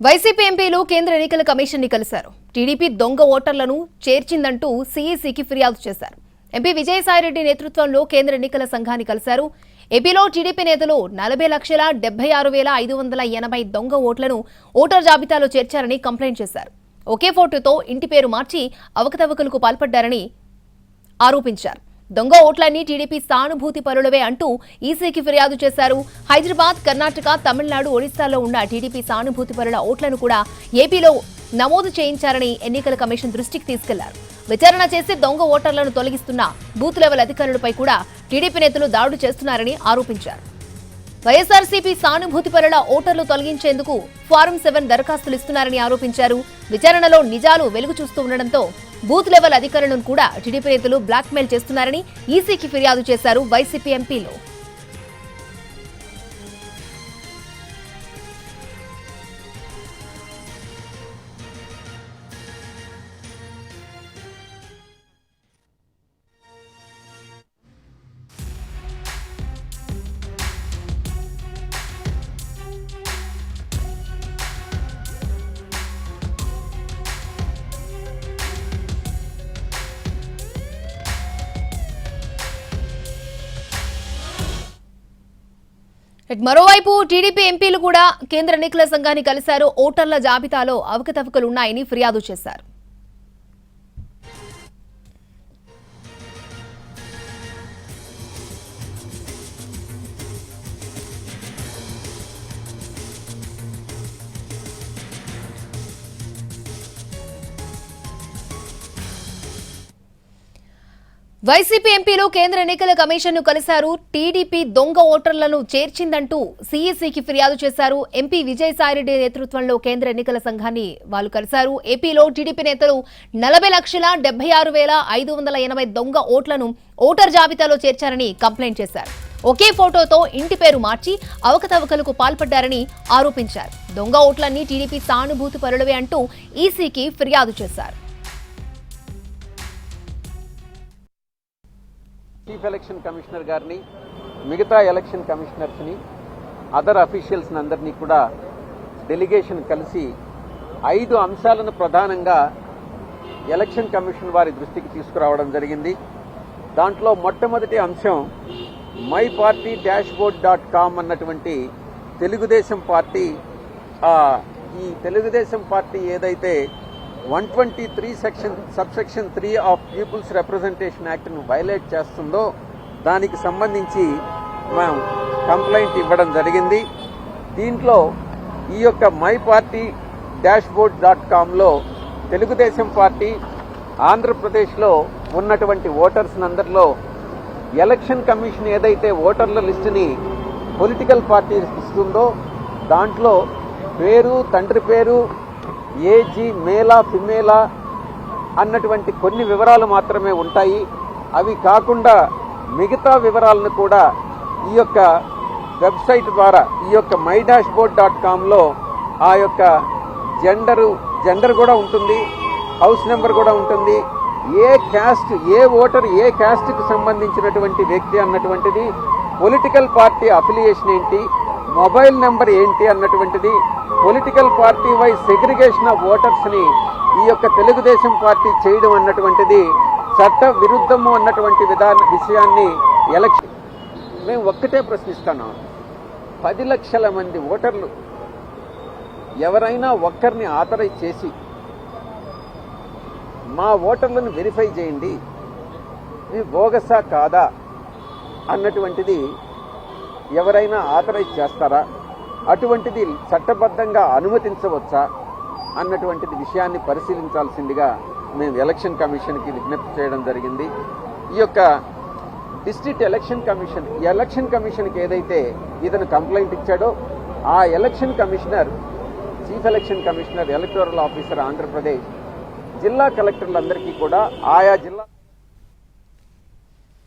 YCP ఎంపీలు కేంద్ర ఎన్నికల కమిషన్ని కలిశారు. టీడీపీ దొంగ ఓటర్లను చేర్చిందంటూ సీఈసీకి ఫిర్యాదు చేశారు. ఎంపీ విజయసాయిరెడ్డి నేతృత్వంలో కేంద్ర ఎన్నికల సంఘాన్ని కలిశారు. ఏపీలో టీడీపీ నేతలు నలభై లక్షల డెబ్బై ఆరు వేల ఐదు వందల ఎనభై దొంగ ఓట్లను ఓటర్ జాబితాలో చేర్చారని కంప్లైంట్ చేశారు. ఒకే ఫోటోతో ఇంటి పేరు మార్చి అవకతవకలకు పాల్పడ్డారని ఆరోపించారు. దొంగ ఓట్లన్నీ టీడీపీ సానుభూతి పరులవే అంటూ ఈసీకి ఫిర్యాదు చేశారు. హైదరాబాద్ కర్ణాటక తమిళనాడు ఒడిశాలో ఉన్న టీడీపీ సానుభూతి పరుల ఓట్లను కూడా ఏపీలో నమోదు చేయించారని ఎన్నికల కమిషన్ దృష్టికి తీసుకెళ్ళారు. విచారణ చేసి దొంగ ఓటర్లను తొలగిస్తున్న బూత్ లెవెల్ అధికారులపై కూడా టీడీపీ నేతలు దాడులు చేస్తున్నారని ఆరోపించారు. వైఎస్ఆర్సీపీ సానుభూతి పరుల ఓటర్లు తొలగించేందుకు ఫారం సెవెన్ దరఖాస్తులు ఇస్తున్నారని ఆరోపించారు. విచారణలో నిజాలు వెలుగు చూస్తూ ఉండడంతో బూత్ లెవెల్ అధికారులను కూడా టీడీపీ నేతలు బ్లాక్మెయిల్ చేస్తున్నారని ఈసీకి ఫిర్యాదు చేశారు వైసీపీ ఎంపీలు. మరోవైపు టీడీపీ ఎంపీలు కూడా కేంద్ర ఎన్నికల సంఘాన్ని కలిశారు. ఓటర్ల జాబితాలో అవకతవకలు ఉన్నాయని ఫిర్యాదు చేశారు. వైసీపీ ఎంపీలు కేంద్ర ఎన్నికల కమిషన్ను కలిశారు. టీడీపీ దొంగ ఓటర్లను చేర్చిందంటూ సీఈసీకి ఫిర్యాదు చేశారు. ఎంపీ విజయసాయిరెడ్డి నేతృత్వంలో కేంద్ర ఎన్నికల సంఘాన్ని వాళ్ళు కలిశారు. ఏపీలో టీడీపీ నేతలు నలభై లక్షల డెబ్బై ఆరు వేల ఐదు వందల ఎనభై దొంగ ఓట్లను ఓటర్ జాబితాలో చేర్చారని కంప్లైంట్ చేశారు. ఒకే ఫోటోతో ఇంటి పేరు మార్చి అవకతవకలకు పాల్పడ్డారని ఆరోపించారు. దొంగ ఓట్లన్నీ టీడీపీ సానుభూతి పరులవే అంటూ ఈసీకి ఫిర్యాదు చేశారు. చీఫ్ ఎలక్షన్ కమిషనర్ గారిని మిగతా ఎలక్షన్ కమిషనర్స్ని అదర్ అఫీషియల్స్ని అందరినీ కూడా డెలిగేషన్ కలిసి ఐదు అంశాలను ప్రధానంగా ఎలక్షన్ కమిషన్ వారి దృష్టికి తీసుకురావడం జరిగింది. దాంట్లో మొట్టమొదటి అంశం my party dashboard dot com అన్నటువంటి తెలుగుదేశం పార్టీ ఈ తెలుగుదేశం పార్టీ ఏదైతే one twenty three section subsection three of people's representation యాక్ట్ను violate చేస్తుందో దానికి సంబంధించి మేము కంప్లైంట్ ఇవ్వడం జరిగింది. దీంట్లో ఈ యొక్క my party dash board dot కామ్లో Telugu Desam party ఆంధ్రప్రదేశ్లో ఉన్నటువంటి ఓటర్స్ అందరిలో ఎలక్షన్ కమిషన్ ఏదైతే ఓటర్ల లిస్టుని పొలిటికల్ పార్టీ ఇస్తుందో దాంట్లో పేరు తండ్రి పేరు ఏజీ మేలా ఫిమేలా అన్నటువంటి కొన్ని వివరాలు మాత్రమే ఉంటాయి. అవి కాకుండా మిగతా వివరాలను కూడా ఈ యొక్క వెబ్సైట్ ద్వారా ఈ యొక్క మై డాష్ బోర్డ్ డాట్ కామ్లో ఆ యొక్క జెండరు జెండర్ కూడా ఉంటుంది హౌస్ నెంబర్ కూడా ఉంటుంది. ఏ క్యాస్ట్ ఏ ఓటర్ ఏ క్యాస్ట్కి సంబంధించినటువంటి వ్యక్తి అన్నటువంటిది పొలిటికల్ పార్టీ అఫిలియేషన్ ఏంటి మొబైల్ నెంబర్ ఏంటి అన్నటువంటిది political party wise segregation of ఓటర్స్ని ఈ యొక్క తెలుగుదేశం పార్టీ చేయడం అన్నటువంటిది చట్ట విరుద్ధము అన్నటువంటి విధాన విషయాన్ని ఎలక్షన్ మేము ఒక్కటే ప్రశ్నిస్తాను పది లక్షల మంది ఓటర్లు ఎవరైనా ఒక్కరిని ఆథరైజ్ చేసి మా ఓటర్లను వెరిఫై చేయండి. మీ బోగసా కాదా? అన్నటువంటిది ఎవరైనా ఆథరైజ్ చేస్తారా? అటువంటిది చట్టబద్ధంగా అనుమతించవచ్చా? అన్నటువంటిది విషయాన్ని పరిశీలించాల్సిందిగా మేము ఎలక్షన్ కమిషన్కి విజ్ఞప్తి చేయడం జరిగింది. ఈ యొక్క డిస్ట్రిక్ట్ ఎలక్షన్ కమిషన్ ఎలక్షన్ కమిషన్కి ఏదైతే ఇతను కంప్లైంట్ ఇచ్చాడో ఆ election commissioner chief election commissioner electoral officer Andhra Pradesh జిల్లా కలెక్టర్లందరికీ కూడా ఆయా జిల్లా